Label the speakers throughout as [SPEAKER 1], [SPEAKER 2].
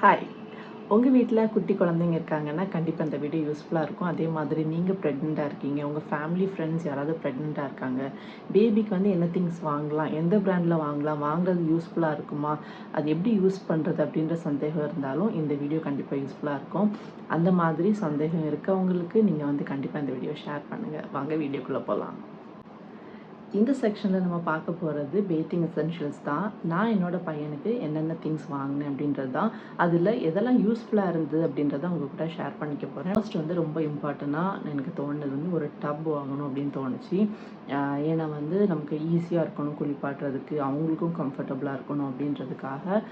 [SPEAKER 1] Hi உங்கள் வீட்டில் குட்டி குழந்தைங்க இருக்காங்கன்னா கண்டிப்பாக இந்த வீடியோ யூஸ்ஃபுல்லாக இருக்கும். அதே மாதிரி நீங்கள் ப்ரெக்னெண்ட்டாக இருக்கீங்க. உங்கள் ஃபேமிலி ஃப்ரெண்ட்ஸ் யாராவது ப்ரெக்னெண்ட்டாக இருக்காங்க. பேபிக்கு வந்து என்ன திங்ஸ் வாங்கலாம்? எந்த ப்ராண்டில் வாங்கலாம்? வாங்குறது யூஸ்ஃபுல்லாக இருக்குமா? அது எப்படி யூஸ் பண்ணுறது அப்படின்ற சந்தேகம் இருந்தாலும் இந்த வீடியோ கண்டிப்பாக யூஸ்ஃபுல்லாக இருக்கும். அந்த மாதிரி சந்தேகம் இருக்கவங்களுக்கு நீங்கள் வந்து கண்டிப்பாக இந்த வீடியோ ஷேர் பண்ணுங்கள் வாங்க வீடியோக்குள்ளே போகலாம் இந்த செக்ஷனில் நம்ம பார்க்க போகிறது பேத்திங் எசென்ஷியல்ஸ் தான். நான் என்னோடய பையனுக்கு என்னென்ன திங்ஸ் வாங்கினேன் அப்படின்றது தான் அதில் எதெல்லாம் யூஸ்ஃபுல்லாக இருந்தது அப்படின்றத உங்கள் கூட ஷேர் பண்ணிக்க போகிறேன் ஃபர்ஸ்ட் வந்து ரொம்ப இம்பார்ட்டண்ட்டாக எனக்கு தோணுது வந்து ஒரு டப் வாங்கணும் அப்படின்னு தோணுச்சு. ஏன்னா வந்து நமக்கு ஈஸியாக இருக்கணும் குளிப்பாட்டுறதுக்கு அவங்களுக்கும் கம்ஃபர்டபுளாக இருக்கணும் அப்படின்றதுக்காக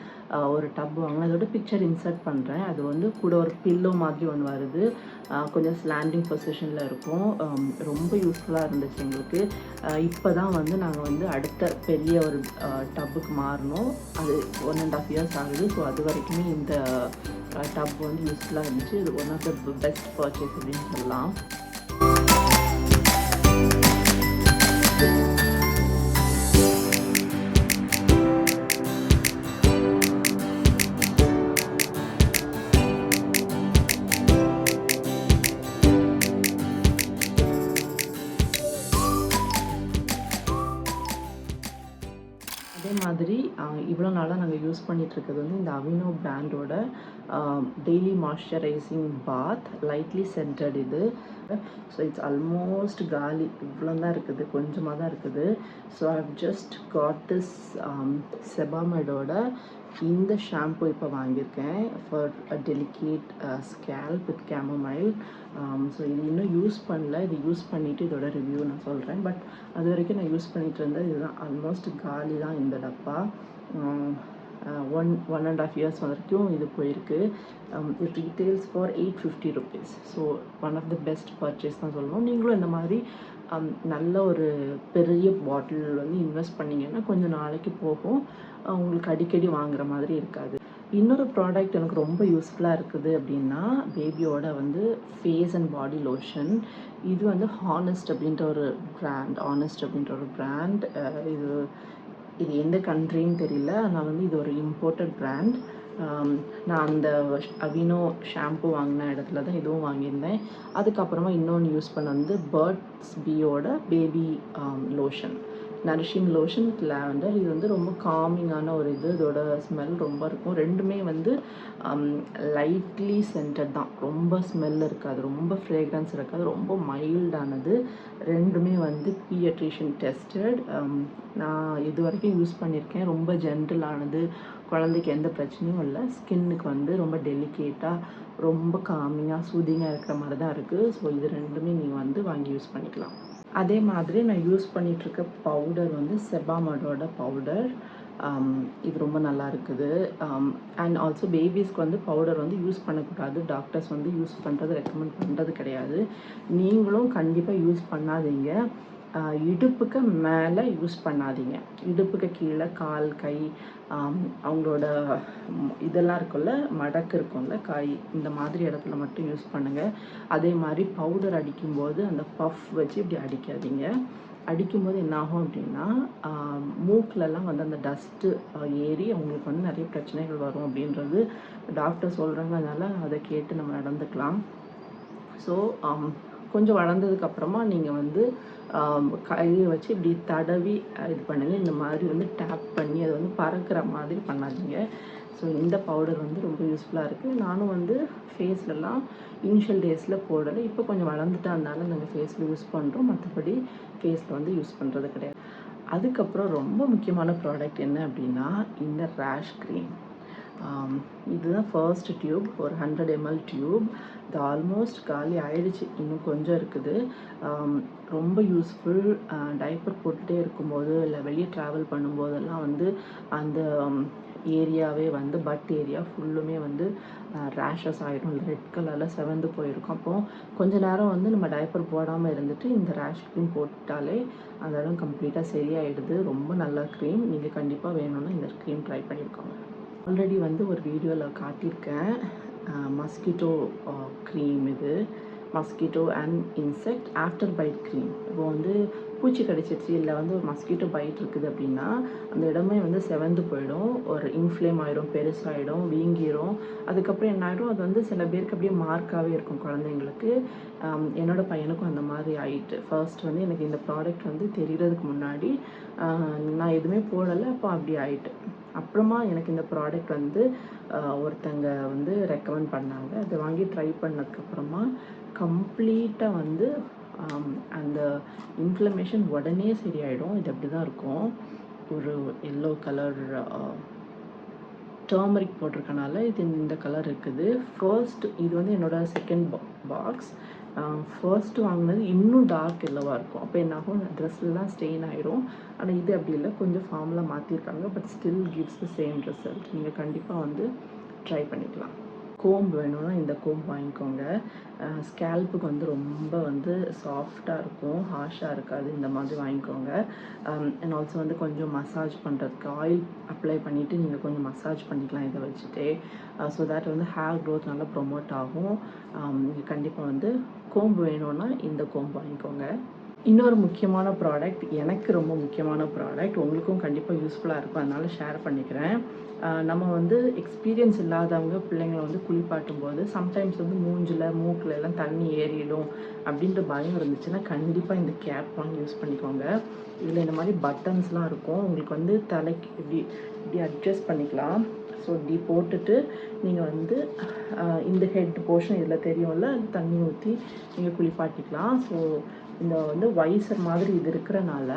[SPEAKER 1] ஒரு டப் வாங்கினேன். அதோட பிக்சர் இன்சர்ட் பண்ணுறேன் அது வந்து கூட ஒரு பில்லோ மாதிரி ஒன்று வருது. கொஞ்சம் ஸ்லாண்டிங் பொசிஷனில் இருக்கும். ரொம்ப யூஸ்ஃபுல்லாக இருந்துச்சு எங்களுக்கு. இப்போ தான் வந்து நாங்கள் வந்து அடுத்த பெரிய ஒரு டப்புக்கு மாறினோம் அது ஒன் அண்ட் ஆஃப் இயர்ஸ் ஆகுது. ஸோ அது வரைக்குமே இந்த டப் வந்து யூஸ்ஃபுல்லாக இருந்துச்சு. இது one of the best purchase அப்படின்னு சொல்லலாம். இவ்வளோ நாளாக நாங்கள் யூஸ் பண்ணிகிட்ருக்கிறது வந்து இந்த அவினோ பிராண்டோட daily moisturising bath lightly scented இது. ஸோ இட்ஸ் ஆல்மோஸ்ட் காலி. இவ்வளோ தான் இருக்குது. கொஞ்சமாக தான் இருக்குது so I've just got this செபாமடோட இந்த ஷாம்பு இப்போ வாங்கியிருக்கேன். For delicate scalp with chamomile so இது இன்னும் யூஸ் பண்ணல. இது யூஸ் பண்ணிவிட்டு இதோட ரிவ்யூ நான் சொல்கிறேன் பட் அது வரைக்கும் நான் யூஸ் பண்ணிகிட்டு இருந்தேன் இதுதான். ஆல்மோஸ்ட் காலி தான் இந்த டப்பா. One one and half years வரைக்கும் இது போயிருக்கு. It retails for eight fifty rupees so one of the best purchase தான் சொல்லுவோம். நீங்களும் இந்த மாதிரி um, நல்ல ஒரு பெரிய பாட்டில் வந்து இன்வெஸ்ட் பண்ணிங்கன்னா கொஞ்சம் நாளைக்கு போகும். உங்களுக்கு அடிக்கடி வாங்குற மாதிரி இருக்காது. இன்னொரு ப்ராடக்ட் எனக்கு ரொம்ப யூஸ்ஃபுல்லாக இருக்குது அப்படின்னா பேபியோட வந்து ஃபேஸ் அண்ட் பாடி லோஷன் இது வந்து ஹானஸ்ட் அப்படின்ற ஒரு பிராண்ட் ஹானஸ்ட் அப்படின்ற ஒரு பிராண்ட் இது இது எந்த கண்ட்ரின்னு தெரியல. ஆனால் வந்து இது ஒரு இம்போர்ட்டட் பிராண்ட் நான் அந்த அவினோ ஷாம்பு வாங்கின இடத்துல தான் இதுவும் வாங்கியிருந்தேன். அதுக்கப்புறமா இன்னொன்று யூஸ் பண்ண வந்து பேர்ட்ஸ் பியோட baby lotion nourishing lotion with lavender இது வந்து ரொம்ப காமிங்கான ஒரு இது. இதோட ஸ்மெல் ரொம்ப இருக்கும். ரெண்டுமே வந்து um, லைட்லி சென்டட் தான். ரொம்ப ஸ்மெல் இருக்காது. ரொம்ப ஃப்ரேக்ரன்ஸ் இருக்காது. ரொம்ப மைல்டானது ரெண்டுமே வந்து பீடியாட்ரிஷியன் டெஸ்டட் um, நான் இது வரைக்கும் யூஸ் பண்ணியிருக்கேன். ரொம்ப ஜென்ரலானது குழந்தைக்கு எந்த பிரச்சனையும் இல்லை. ஸ்கின்னுக்கு வந்து ரொம்ப டெலிகேட்டாக ரொம்ப காமிங்காக சூதிங்காக இருக்கிற மாதிரி தான் இருக்குது ஸோ இது ரெண்டுமே நீங்கள் வந்து வாங்கி யூஸ் பண்ணிக்கலாம். அதே மாதிரி நான் யூஸ் பண்ணிகிட்ருக்க பவுடர் வந்து செபாமடோட பவுடர் இது ரொம்ப நல்லா இருக்குது. அண்ட் ஆல்சோ பேபிஸ்க்கு வந்து பவுடர் வந்து யூஸ் பண்ணக்கூடாது. டாக்டர்ஸ் வந்து யூஸ் பண்ணுறது ரெக்கமெண்ட் பண்ணுறது கிடையாது. நீங்களும் கண்டிப்பாக யூஸ் பண்ணாதீங்க. இடுப்புக்கு மேலே யூஸ் பண்ணாதீங்க. இடுப்புக்கு கீழே கால் கை அவங்களோட இதெல்லாம் இருக்கும்ல மடக்கு இருக்கும்ல காய் இந்த மாதிரி இடத்துல மட்டும் யூஸ் பண்ணுங்கள் அதே மாதிரி பவுடர் அடிக்கும்போது அந்த பஃப் வச்சு இப்படி அடிக்காதீங்க. அடிக்கும்போது என்ன ஆகும் அப்படின்னா மூக்கிலலாம் வந்து அந்த டஸ்ட்டு ஏறி அவங்களுக்கு வந்து நிறைய பிரச்சனைகள் வரும் அப்படின்றது டாக்டர் சொல்கிறாங்க அதனால் அதை கேட்டு நம்ம நடந்துக்கலாம். ஸோ கொஞ்சம் வளர்ந்ததுக்கு அப்புறமா நீங்கள் வந்து கையை வச்சு இப்படி தடவி இது பண்ணுங்க இந்த மாதிரி வந்து டேப் பண்ணி அதை வந்து பறக்கிற மாதிரி பண்ணாதீங்க. ஸோ இந்த பவுடர் வந்து ரொம்ப யூஸ்ஃபுல்லாக இருக்குது நானும் வந்து ஃபேஸ்லலாம் இனிஷியல் டேஸில் போடலை. இப்போ கொஞ்சம் வளர்ந்துட்டா இருந்தாலும் நாங்கள் ஃபேஸில் யூஸ் பண்ணுறோம் மற்றபடி ஃபேஸில் வந்து யூஸ் பண்ணுறது கிடையாது. அதுக்கப்புறம் ரொம்ப முக்கியமான ப்ராடக்ட் என்ன அப்படின்னா இந்த ரேஷ் க்ரீம் இதுதான் ஃபர்ஸ்ட் டியூப் ஒரு ஹண்ட்ரட் எம்எல் டியூப் இது ஆல்மோஸ்ட் காலி ஆயிடுச்சு இன்னும் கொஞ்சம் இருக்குது. ரொம்ப யூஸ்ஃபுல் டைப்பர் போட்டுகிட்டே இருக்கும்போது இல்லை வெளியே ட்ராவல் பண்ணும்போதெல்லாம் வந்து அந்த ஏரியாவே வந்து பட் ஏரியா ஃபுல்லுமே வந்து ரேஷஸ் ஆகிடும் ரெட் கலரில் செவந்து போயிருக்கும். அப்போ கொஞ்ச நேரம் வந்து நம்ம டைப்பர் போடாமல் இருந்துட்டு இந்த ரேஷ் க்ரீம் போட்டாலே அந்த இடம் கம்ப்ளீட்டாக சரியாயிடுது. ரொம்ப நல்ல க்ரீம் நீங்கள் கண்டிப்பாக வேணும்னா இந்த க்ரீம் ட்ரை பண்ணியிருக்கோங்க ஆல்ரெடி வந்து ஒரு வீடியோவில் காட்டியிருக்கேன். மஸ்கிட்டோ க்ரீம் இது. Mosquito and insect after bite cream இப்போ வந்து பூச்சி கடிச்சிருச்சு இல்லை வந்து ஒரு மஸ்கிட்டோ பைட் இருக்குது அப்படின்னா அந்த இடமே வந்து செவந்து போயிடும். ஒரு இன்ஃப்ளேம் ஆயிடும் பெருசாகிடும் வீங்கிடும் அதுக்கப்புறம் என்ன ஆகிடும் அது வந்து சில பேருக்கு அப்படியே மார்க்காகவே இருக்கும் குழந்தைங்களுக்கு. என்னோடய பையனுக்கும் அந்த மாதிரி ஆயிட்டு. ஃபர்ஸ்ட் வந்து எனக்கு இந்த ப்ராடக்ட் வந்து தெரிகிறதுக்கு முன்னாடி நான் எதுவுமே போடலை அப்போ அப்படி ஆயிட்டு. அப்புறமா எனக்கு இந்த ப்ராடக்ட் வந்து ஒருத்தங்க வந்து ரெக்கமெண்ட் பண்ணாங்க. அதை வாங்கி ட்ரை பண்ணதுக்கப்புறமா கம்ப்ளீட்டாக வந்து அந்த இன்ஃப்ளமேஷன் உடனே சரியாயிடும். இது அப்படி தான் இருக்கும். ஒரு எல்லோ கலர் டர்மரிக் போட்டிருக்கனால இது இந்த கலர் இருக்குது. ஃபர்ஸ்ட் இது வந்து என்னோடய செகண்ட் பாக்ஸ் ஃபர்ஸ்ட் வாங்கினது இன்னும் டார்க் எல்லோவாக இருக்கும். அப்போ என்னாகும் ட்ரெஸ்லாம் ஸ்டெயின் ஆயிரும். ஆனால் இது அப்படி இல்லை. கொஞ்சம் ஃபார்மில் மாற்றிருக்காங்க but still gives the same result நீங்கள் கண்டிப்பாக வந்து ட்ரை பண்ணிக்கலாம். கோம்பு வேணும்னா இந்த கோம்பு வாங்கிக்கோங்க. ஸ்கேல்புக்கு வந்து ரொம்ப வந்து சாஃப்டாக இருக்கும். ஹார்ஷாக இருக்காது. இந்த மாதிரி வாங்கிக்கோங்க. அண்ட் ஆல்சோ வந்து கொஞ்சம் மசாஜ் பண்ணுறதுக்கு ஆயில் அப்ளை பண்ணிவிட்டு நீங்கள் கொஞ்சம் மசாஜ் பண்ணிக்கலாம் இதை வச்சுட்டே. ஸோ தட் வந்து ஹேர் க்ரோத் நல்லா ப்ரொமோட் ஆகும். நீங்கள் கண்டிப்பாக வந்து கோம்பு வேணும்னா இந்த கோம்பு வாங்கிக்கோங்க. இன்னொரு முக்கியமான ப்ராடக்ட் எனக்கு ரொம்ப முக்கியமான ப்ராடக்ட் உங்களுக்கும் கண்டிப்பாக யூஸ்ஃபுல்லாக இருக்கும். அதனால ஷேர் பண்ணிக்கிறேன். நம்ம வந்து எக்ஸ்பீரியன்ஸ் இல்லாதவங்க பிள்ளைங்களை வந்து குளிப்பாட்டும் போது சம்டைம்ஸ் வந்து மூஞ்சில் மூக்கில் எல்லாம் தண்ணி ஏறிடும் அப்படின்ற பயம் இருந்துச்சுன்னா கண்டிப்பாக இந்த கேப் வாங்கி யூஸ் பண்ணிக்கோங்க. இதில் இந்த மாதிரி பட்டன்ஸ்லாம் இருக்கும். உங்களுக்கு வந்து தலைக்கு இப்படி இப்படி அட்ஜஸ்ட் பண்ணிக்கலாம். ஸோ இப்படி போட்டுட்டு நீங்கள் வந்து இந்த ஹெட் போர்ஷன் இதில் தெரியும்ல தண்ணி ஊற்றி நீங்கள் குளிப்பாட்டிக்கலாம். ஸோ இந்த வந்து வைசர் மாதிரி இது இருக்கிறனால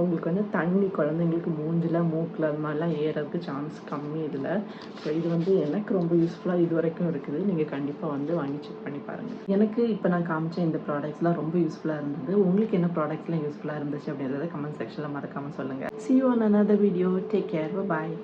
[SPEAKER 1] உங்களுக்கு வந்து தண்ணி குழந்தைங்களுக்கு மூஞ்சில் மூக்கில் அது மாதிரிலாம் ஏறதுக்கு சான்ஸ் கம்மி இதில். ஸோ இது வந்து எனக்கு ரொம்ப யூஸ்ஃபுல்லாக இது வரைக்கும் இருக்குது. நீங்கள் கண்டிப்பாக வந்து வாங்கி செக் பண்ணி பாருங்கள் எனக்கு இப்போ நான் காமிச்ச இந்த ப்ராடக்ட்ஸ்லாம் ரொம்ப யூஸ்ஃபுல்லாக இருந்தது. உங்களுக்கு என்ன ப்ராடக்ட்ஸ்லாம் யூஸ்ஃபுல்லாக இருந்துச்சு அப்படின்றத கமெண்ட் செக்ஷனில் மறக்காமல் சொல்லுங்கள் see on on video video. Care bye